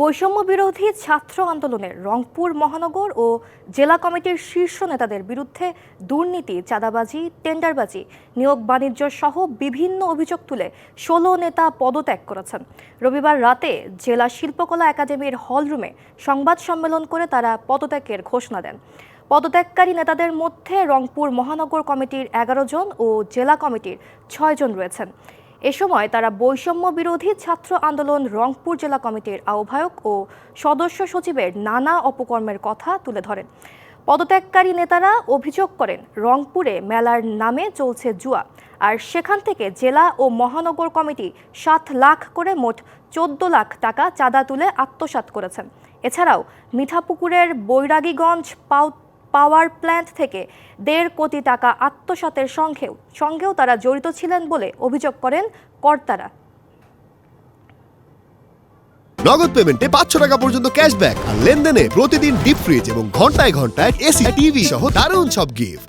বৈষম্য বিরোধী ছাত্র আন্দোলনের রংপুর মহানগর ও জেলা কমিটির শীর্ষ নেতাদের বিরুদ্ধে দুর্নীতি, চাঁদাবাজি, টেন্ডারবাজি, নিয়োগ বাণিজ্য সহ বিভিন্ন অভিযোগ তুলে ষোলো নেতা পদত্যাগ করেছেন। রবিবার রাতে জেলা শিল্পকলা একাডেমির হলরুমে সংবাদ সম্মেলন করে তারা পদত্যাগের ঘোষণা দেন। পদত্যাগকারী নেতাদের মধ্যে রংপুর মহানগর কমিটির এগারো জন ও জেলা কমিটির ছয় জন রয়েছেন। এ সময় তারা বৈষম্য বিরোধী ছাত্র আন্দোলন রংপুর জেলা কমিটির আহ্বায়ক ও সদস্য সচিবের নানা অপকর্মের কথা তুলে ধরেন। পদত্যাগকারী নেতারা অভিযোগ করেন, রংপুরে মেলার নামে চলছে জুয়া আর সেখান থেকে জেলা ও মহানগর কমিটি সাত লাখ করে মোট চোদ্দ লাখ টাকা চাঁদা তুলে আত্মসাৎ করেছেন। এছাড়াও মিঠাপুকুরের বৈরাগীগঞ্জ পাউ পাওয়ার প্ল্যান্ট থেকে দেড় কোটি টাকা আত্মসাতের সঙ্গেও সঙ্গেও তারা জড়িত ছিলেন বলে অভিযোগ করেন কর্তারা। নগদ পেমেন্টে পাঁচশো টাকা পর্যন্ত ক্যাশব্যাক আর লেনদেনে প্রতিদিন ডিপ ফ্রিজ এবং ঘন্টায় ঘন্টায় এসি, টিভি সহ দারুণ সব গিফট